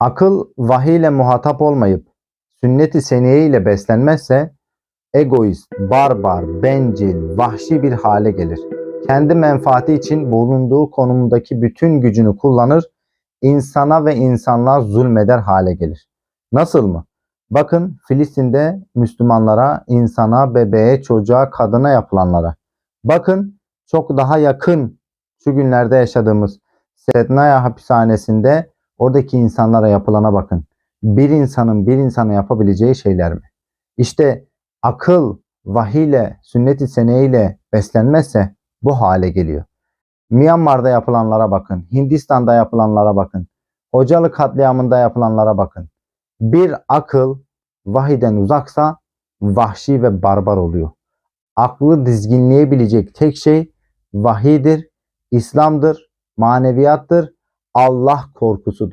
Akıl vahiy ile muhatap olmayıp sünnet-i seniye ile beslenmezse egoist, barbar, bencil, vahşi bir hale gelir. Kendi menfaati için bulunduğu konumdaki bütün gücünü kullanır, insana ve insanlığa zulmeder hale gelir. Nasıl mı? Bakın Filistin'de Müslümanlara, insana, bebeğe, çocuğa, kadına yapılanlara. Bakın çok daha yakın şu günlerde yaşadığımız Sednaya hapishanesinde oradaki insanlara yapılana bakın. Bir insanın bir insana yapabileceği şeyler mi? İşte akıl vahiyle, sünnet-i seneyle beslenmezse bu hale geliyor. Myanmar'da yapılanlara bakın, Hindistan'da yapılanlara bakın, Hocalı katliamında yapılanlara bakın. Bir akıl vahiden uzaksa vahşi ve barbar oluyor. Aklı dizginleyebilecek tek şey vahidir, İslam'dır, maneviyattır, Allah korkusudur.